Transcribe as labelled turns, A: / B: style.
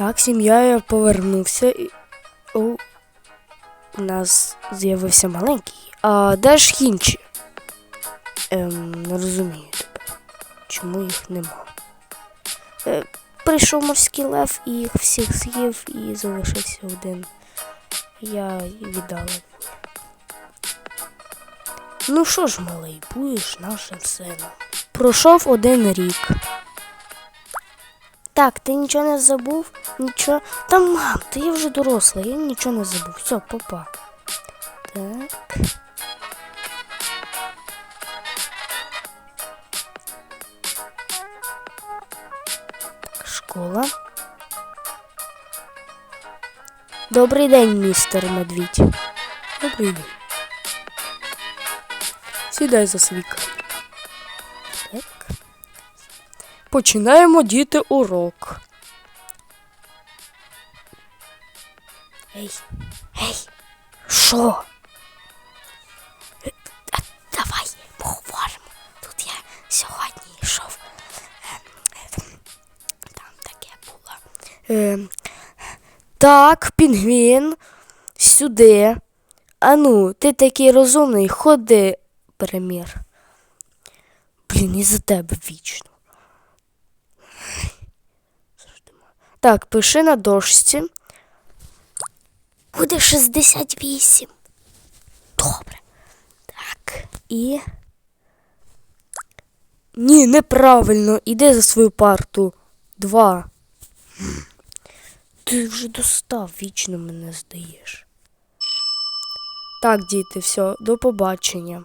A: Так, сім'я я повернувся і. У нас з'явився маленький. А де ж хінчі? Ем, не розумію тебе. Чому їх нема? Е, прийшов морський лев і їх всіх з'їв і залишився один. Я віддала. Ну що ж, малий, будеш нашим сином. Пройшов один рік. Так, ти нічого не забув? Нічого. Та мам, ти я вже доросла, я нічого не забув. Все, папа. Так. так Школа. Добрий день, містер Медвідь. Добрий день. Сідай за свій край. Так. Починаємо діти урок. Ей, ей, що? Давай поговоримо. Тут я сьогодні йшов. Ем, Там таке було. Е, так, пінгвін, сюди. Ану, ти такий розумний, ходи, перемір. Блін, і за тебе вічно. Так, пиши на дошці. Буде 68. Добре. Так, і. Ні, неправильно. Іди за свою парту. Два. Ти вже достав, вічно мене здаєш. Так, діти, все, до побачення.